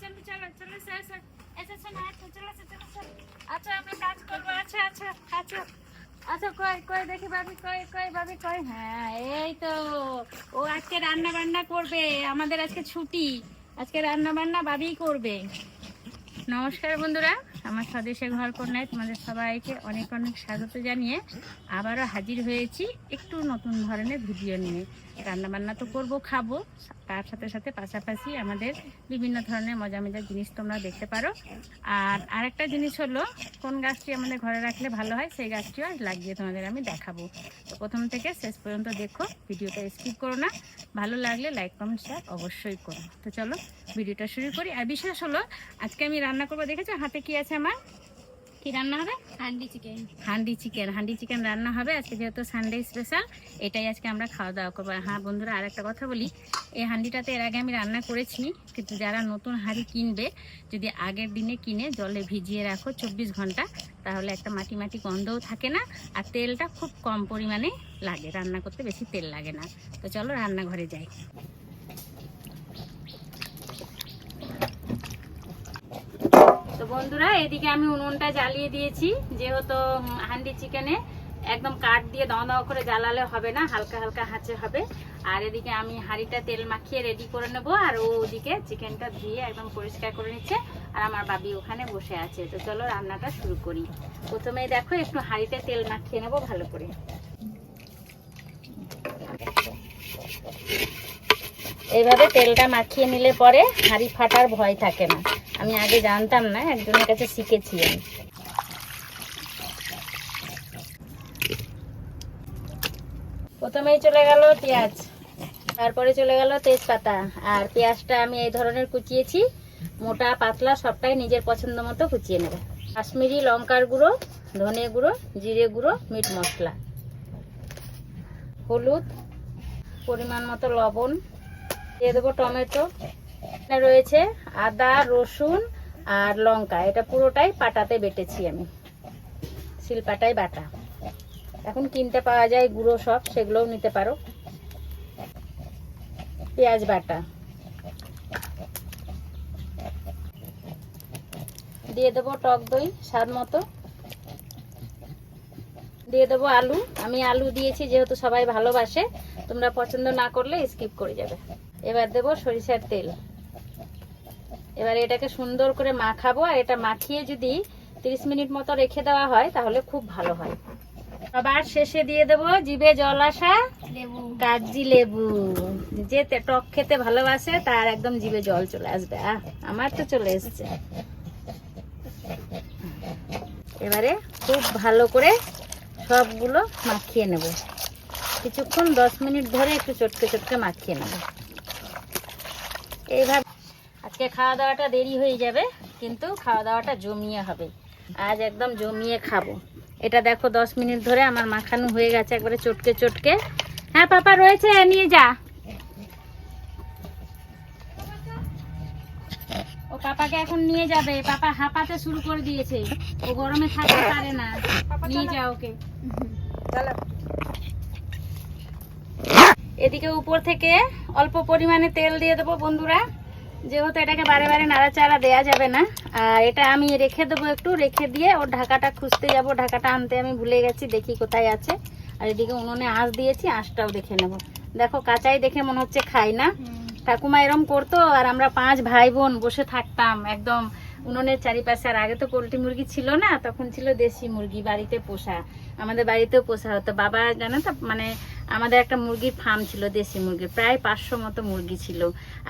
চলো চলো চলো এসো এসো এসো শোনো আচ্ছা চলো চলো। এসো। আচ্ছা আমরা কাজ করব আচ্ছা আচ্ছা আচ্ছা। আচ্ছা কই কই, দেখি ভাবি, কই কই, ভাবি, কই? হ্যাঁ এই তো, ও আজকে রান্না বান্না করবে, আমাদের আজকে ছুটি। আজকে রান্না বান্না ভাবিই করবে। নমস্কার বন্ধুরা, আমার স্বদেশে ঘর কন্যায়, তোমাদের সবাইকে অনেক অনেক স্বাগত জানিয়ে আবারও হাজির হয়েছি একটু নতুন ধরনের ভিডিও নিয়ে। রান্নাবান্না তো করব, খাব তার সাথে সাথে পাশাপাশি আমাদের বিভিন্ন ধরনের মজা মজার জিনিস তোমরা দেখতে পারো। আর আরেকটা জিনিস হলো, কোন গাছটি আমাদের ঘরে রাখলে ভালো হয়, সেই গাছটিও আজ লাগিয়ে তোমাদের আমি দেখাবো। তো প্রথম থেকে শেষ পর্যন্ত দেখো, ভিডিওটা স্কিপ করো না। ভালো লাগলে লাইক কমেন্ট শেয়ার অবশ্যই করো। তো চলো, ভিডিওটা শুরু করি। আর বিশেষ হলো, আজকে আমি রান্না করব, দেখেছ? হাতে কি আছে আমার? কি রান্না হবে? Handi chicken. Handi chicken. Handi chicken রান্না হবে। আজকে যেহেতু সানডে স্পেশাল এটাই আজকে আমরা খাওয়া দাওয়া করব। হ্যাঁ বন্ধুরা আর একটা কথা বলি। এই হান্ডিটাতে এর আগে আমি রান্না করেছি। কিন্তু যারা নতুন হাঁড়ি কিনবে যদি আগের দিনে কিনে জলে ভিজিয়ে রাখো চব্বিশ ঘণ্টা তাহলে একটা মাটি মাটি গন্ধও থাকে না। আর তেলটা খুব কম পরিমাণে লাগে। রান্না করতে বেশি তেল লাগে না। তো চলো রান্নাঘরে যাই। বন্ধুরা, এদিকে আমি উনুনটা জ্বালিয়ে দিয়েছি। যেহেতু হান্ডি চিকেনে একদম কাঠ দিয়ে দাও দাও করে জ্বালালে হবে না, হালকা হালকা হাঁচে হবে। আর এদিকে আমি হাঁড়িটা তেল মাখিয়ে রেডি করে নেব, আর ও ওদিকে চিকেনটা ধুয়ে একদম পরিষ্কার করে নিচ্ছে। আর আমার বাবি ওখানে বসে আছে, তো চলো রান্নাটা শুরু করি। প্রথমেই দেখো, একটু হাঁড়িতে তেল মাখিয়ে নেব ভালো করে। এইভাবে তেলটা মাখিয়ে নিলে পরে হাঁড়ি ফাটার ভয় থাকে না। আমি আগে জানতাম না, একজনের কাছে শিখেছি আমি। প্রথমেই চলে গেল পেঁয়াজ, তারপরে চলে গেল তেজপাতা। আর পেঁয়াজটা আমি এই ধরনের কুচিয়েছি, মোটা, পাতলা, সবটাই নিজের পছন্দ মতো কুচিয়ে নেব। কাশ্মীরি লঙ্কার গুঁড়ো, ধনে গুঁড়ো, জিরে গুঁড়ো, মিট মশলা। হলুদ, পরিমাণ মতো লবণ দিয়ে দেবো টমেটো। রয়েছে আদা, রসুন আর লঙ্কা। এটা পুরোটাই পাটাতে বেটেছি আমি। শিলপাটায় বাটা। এখন কিনতে পাওয়া যায় গুঁড়ো সব, সেগুলোও নিতে পারো। পেঁয়াজ বাটা। দিয়ে দেবো টক দই, স্বাদ মতো। দিয়ে দেবো আলু। আমি আলু দিয়েছি, যেহেতু সবাই ভালোবাসে। তোমরা পছন্দ না করলে স্কিপ করে যাবে। এবার দেবো সরিষার তেল। এবার এটাকে সুন্দর করে মাখাবো আর এটা মাখিয়ে যদি তিরিশ মিনিট মতো রেখে দেওয়া হয় তাহলে খুব ভালো হয়। আবার শেষে দিয়ে দেবো জিভে জল আসা লেবু। কাগজি লেবু। যে টক খেতে ভালোবাসে তার একদম জিভে জল চলে আসবে। আহ আমার তো চলে এসছে। এবারে খুব ভালো করে সবগুলো মাখিয়ে নেব। কিছুক্ষণ দশ মিনিট ধরে একটু চটকে চটকে মাখিয়ে নেব। এইভাবে আজকে খাওয়া দাওয়াটা দেরি হয়ে যাবে কিন্তু খাওয়া দাওয়াটা জমিয়ে হবে। আজ একদম জমিয়ে খাব। এটা দেখো দশ মিনিট ধরে আমার মাখানো হয়ে গেছে একবারে চটকে চটকে। হ্যাঁ পাপা রয়েছে নিয়ে যা। ও পাপাকে এখন নিয়ে যাবে। পাপা হাঁপাতে শুরু করে দিয়েছে। ও গরমে থাকতে পারে না। নিয়ে যা ওকে। এদিকে উপর থেকে অল্প পরিমাণে তেল দিয়ে দেবো বন্ধুরা। যেহেতু এটাকে বারে বারে নাড়াচাড়া দেওয়া যাবে না আর এটা আমি রেখে দেবো একটু রেখে দিয়ে ওর ঢাকাটা খুঁজতে যাব। ঢাকাটা আনতে আমি ভুলে গেছি দেখি কোথায় আছে। আর এদিকে উনুনে আঁশ দিয়েছি আঁশটাও দেখে নেব। দেখো কাঁচাই দেখে মনে হচ্ছে খাই না। ঠাকুমা এরম করতো আর আমরা পাঁচ ভাই বোন বসে থাকতাম একদম উনুনের চারিপাশে। আর আগে তো পোলট্রি মুরগি ছিল না তখন ছিল দেশি মুরগি বাড়িতে পোষা। আমাদের বাড়িতেও পোষা হতো। বাবা জানো তো মানে আমাদের একটা মুরগির ফার্ম ছিল, দেশি মুরগি, প্রায় পাঁচশো মতো মুরগি ছিল।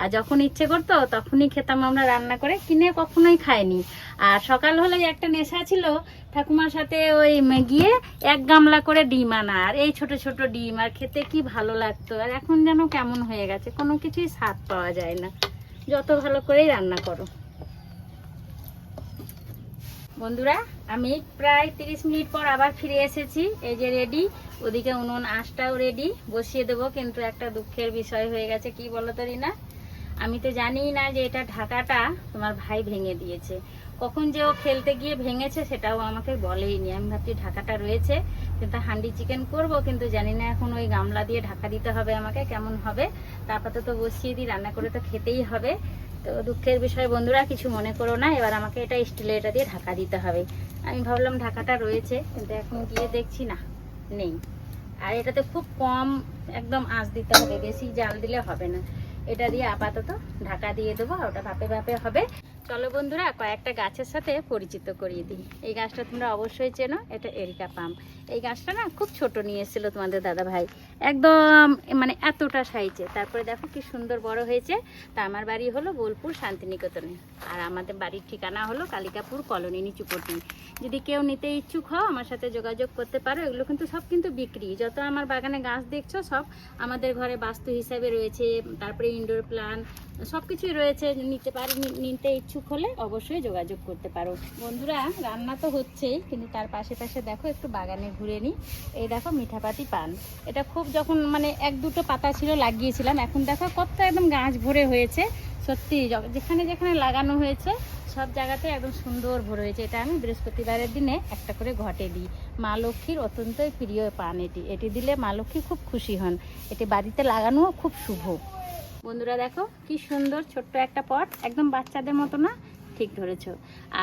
আর যখন ইচ্ছে করতো, তখনই খেতাম আমরা রান্না করে, কিনে কখনোই খাইনি। আর সকাল হলে একটা নেশা ছিল, ঠাকুমার সাথে ওই গিয়ে এক গামলা করে ডিম আনা, আর এই ছোট ছোট ডিম, আর খেতে কি ভালো লাগতো, আর এখন যেন কেমন হয়ে গেছে, কোনো কিছুই স্বাদ পাওয়া যায় না। যত ভালো করেই রান্না করো। বন্ধুরা, আমি প্রায় তিরিশ মিনিট পর আবার ফিরে এসেছি, এই যে রেডি ওদিকে উনুন আঁশটাও রেডি বসিয়ে দেবো, কিন্তু একটা দুঃখের বিষয় হয়ে গেছে। কি বলো তো রিনা? আমি তো জানিই না যে এটা ঢাকাটা তোমার ভাই ভেঙে দিয়েছে। কখন যে ও খেলতে গিয়ে ভেঙেছে সেটাও আমাকে বলেইনি। আমি ভাবছি ঢাকাটা রয়েছে, কিন্তু হান্ডি চিকেন করব, কিন্তু জানি না এখন ওই গামলা দিয়ে ঢাকা দিতে হবে আমাকে, কেমন হবে? তারপর তো বসিয়ে দিই, রান্না করে তো খেতেই হবে। তো দুঃখের বিষয়, বন্ধুরা, কিছু মনে করো না, এবার আমাকে এটা স্টিলে এটা দিয়ে ঢাকা দিতে হবে। আমি ভাবলাম ঢাকাটা রয়েছে, কিন্তু এখন গিয়ে দেখছি না। নেই। আর এটাতে খুব কম একদম আঁচ দিতে হবে, বেশি জাল দিলে হবে না। এটা দিয়ে আপাতত ঢাকা দিয়ে দেবো ওটা ভাপে ভাপে হবে। চলো বন্ধুরা, কয়েকটা গাছের সাথে পরিচিত করিয়ে দিই। এই গাছটা তোমরা অবশ্যই চেনো, এটা এরিকা পাম। এই গাছটা না খুব ছোট নিয়ে তোমাদের দাদা ভাই একদম মানে এতটা সাইজে। তারপরে দেখো কি সুন্দর বড় হয়েছে। তা আমার বাড়ি হলো বোলপুর শান্তিনিকেতনে। আর আমাদের বাড়ির ঠিকানা হলো কালিকাপুর কলোনি নিচুপটি যদি কেউ নিতে ইচ্ছুক হও, আমার সাথে যোগাযোগ করতে পারো। এগুলো কিন্তু সব কিন্তু বিক্রি। যত আমার বাগানে গাছ দেখছ, সব আমাদের ঘরে বাস্তু হিসাবে রয়েছে। তারপরে ইনডোর প্লান্ট সব কিছুই রয়েছে। নিতে পারি নিতে ইচ্ছুক হলে অবশ্যই যোগাযোগ করতে পারো। বন্ধুরা, রান্না তো হচ্ছেই, কিন্তু তার পাশে পাশে দেখো, একটু বাগানে ঘুরে নিই। এই দেখো মিঠাপাতি পান। এটা খুব যখন মানে এক দুটো পাতা ছিল, লাগিয়েছিলাম। এখন দেখো কত একদম গাছ ভরে হয়েছে। সত্যি যেখানে যেখানে লাগানো হয়েছে, সব জায়গাতে একদম সুন্দর ভরে হয়েছে। এটা আমি বৃহস্পতিবারের দিনে একটা করে ঘটে দিই। মা লক্ষ্মীর অত্যন্তই প্রিয় পান এটি। এটি দিলে মা লক্ষ্মী খুব খুশি হন। এটি বাড়িতে লাগানোও খুব শুভ। বন্ধুরা দেখো, কি সুন্দর ছোট্ট একটা পট, একদম বাচ্চাদের মতো না, ঠিক ধরেছো।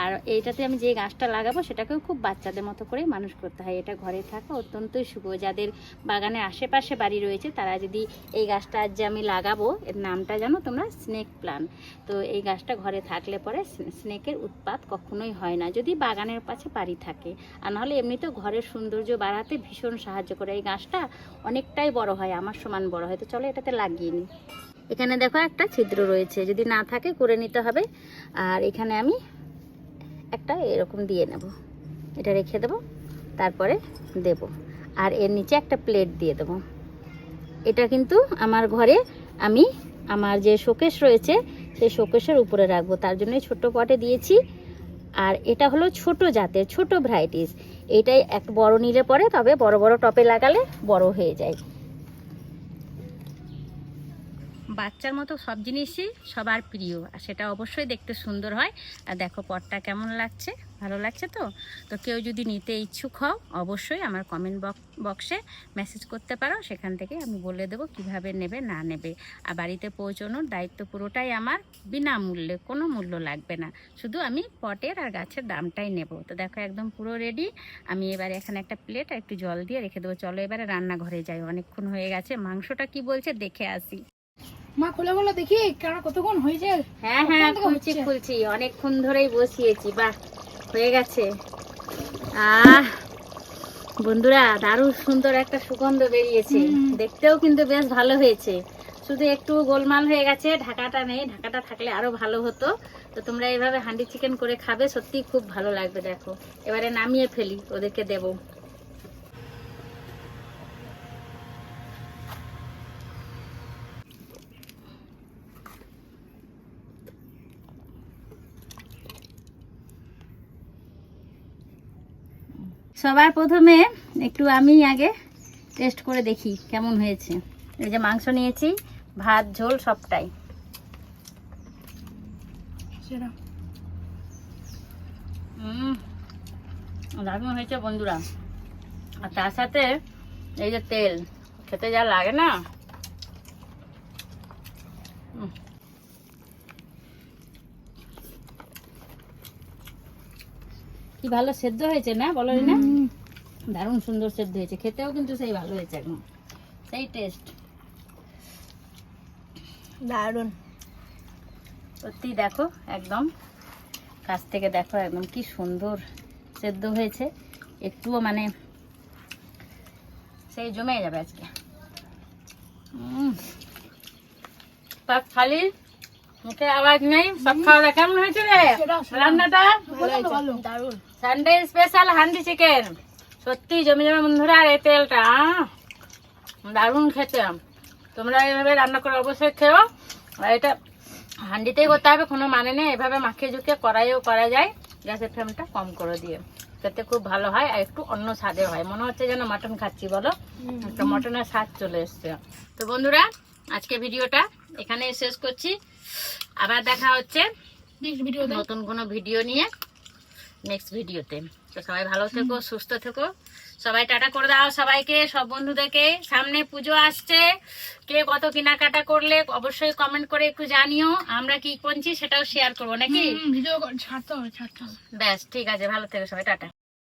আর এইটাতে আমি যে গাছটা লাগাবো, সেটাকেও খুব বাচ্চাদের মতো করে মানুষ করতে হয়। এটা ঘরে থাকা অত্যন্তই শুভ। যাদের বাগানের আশেপাশে বাড়ি রয়েছে, তারা যদি এই গাছটা আজ যে আমি লাগাবো, এর নামটা জানো তোমরা? স্নেক প্লান তো এই গাছটা ঘরে থাকলে পরে স্নেকের উৎপাত কখনোই হয় না। যদি বাগানের পাশে বাড়ি থাকে, আর নাহলে এমনিতেও ঘরের সৌন্দর্য বাড়াতে ভীষণ সাহায্য করে। এই গাছটা অনেকটাই বড় হয়, আমার সমান বড় হয়। তো চলো এটাতে লাগিয়ে নিই এখানে দেখো একটা ছিদ্র রয়েছে, যদি না থাকে করে নিতে হবে। আর এখানে আমি একটা এরকম দিয়ে নেব। এটা রেখে দেব, তারপরে দেব। আর এর নিচে একটা প্লেট দিয়ে দেব। এটা কিন্তু আমার ঘরে আমি আমার যে শোকেশ রয়েছে, সেই শোকেশের উপরে রাখব। তার জন্য ছোট পটে দিয়েছি। আর এটা হলো ছোট জাতের, ছোট ভ্যারাইটিস এটাই এক বড় নিলে পরে, তবে বড় বড় টপে লাগালে বড় হয়ে যায়। বাচ্চার মতো সব জিনিসই সবার প্রিয়, আর সেটা অবশ্যই দেখতে সুন্দর হয়। আর দেখো পটটা কেমন লাগছে? ভালো লাগছে তো? তো কেউ যদি নিতে ইচ্ছুক হও, অবশ্যই আমার কমেন্ট বক্সে মেসেজ করতে পারো। সেখান থেকে আমি বলে দেবো কীভাবে নেবে, না নেবে। আর বাড়িতে পৌঁছানোর দায়িত্ব পুরোটাই আমার, বিনামূল্যে, কোনো মূল্য লাগবে না। শুধু আমি পটের আর গাছের দামটাই নেব। তো দেখো একদম পুরো রেডি আমি এবারে এখানে একটা প্লেট আর একটু জল দিয়ে রেখে দেবো। চলো এবারে রান্নাঘরে যাই। অনেকক্ষণ হয়ে গেছে। মাংসটা কি বলছে দেখে আসি। মা খোলা খোলা দেখি কারণ কতক্ষণ হয়েছে? হ্যাঁ হ্যাঁ খুলছি খুলছি। অনেকক্ষণ ধরেই বসিয়েছি বাহ হয়ে গেছে। আহ বন্ধুরা দারুণ সুন্দর একটা সুগন্ধ বেরিয়েছে। দেখতেও কিন্তু বেশ ভালো হয়েছে। শুধু একটু গোলমাল হয়ে গেছে ঢাকাটা নেই ঢাকাটা থাকলে আরও ভালো হতো। তো তোমরা এইভাবে হান্ডি চিকেন করে খাবে সত্যি খুব ভালো লাগবে দেখো। এবারে নামিয়ে ফেলি ওদেরকে দেবো। সবার প্রথমে একটু আমি আগে টেস্ট করে দেখি কেমন হয়েছে। এই যে মাংস নিয়েছি ভাত ঝোল সবটাই। দারুণ হয়েছে বন্ধুরা। আর তার সাথে এই যে তেল খেতে যা লাগে না? কি ভালো সেদ্ধ হয়েছে না? বলো না দারুণ সুন্দর সেদ্ধ হয়েছে। খেতেও কিন্তু সেই ভালো হয়েছে একদম। সেই টেস্ট দারুণ সত্যি দেখো একদম। কাছ থেকে দেখো একদম কি সুন্দর সেদ্ধ হয়েছে। একটুও মানে সেই জমে যাবে আজকে। খালি মুখে আওয়াজ নেই সব খাওয়া কেমন হয়েছে রে? রান্নাটা? সানডে স্পেশাল হান্ডি চিকেন সত্যি জমে জমে বন্ধুরা আর এই তেলটা দারুণ খেতে। তোমরা এইভাবে রান্না করে অবশ্যই খেও। আর এটা হান্ডিতেই করতে হবে কোনো মানে নেই। এভাবে মাখিয়ে ঝুঁকিয়ে কড়াইও করা যায়। গ্যাসের ফ্লেমটা কম করে দিয়ে। খেতে খুব ভালো হয় আর একটু অন্য স্বাদে হয়। মনে হচ্ছে যেন মাটন খাচ্ছি বলো? একটা মটনের স্বাদ চলে এসছে। তো বন্ধুরা আজকে ভিডিওটা এখানে শেষ করছি। আবার দেখা হচ্ছে নতুন কোনো ভিডিও নিয়ে নেক্সট ভিডিওতে। তো সবাই ভালো থেকো সুস্থ থেকো। সবাই টাটা করে দাও সবাইকে সব বন্ধুদেরকে। সামনে পুজো আসছে। কে কত কেনাকাটা করলে অবশ্যই কমেন্ট করে একটু জানিও। আমরা কি করছি সেটাও শেয়ার করব নাকি? ভিডিও ব্যাস ঠিক আছে ভালো থেকো সবাই টাটা।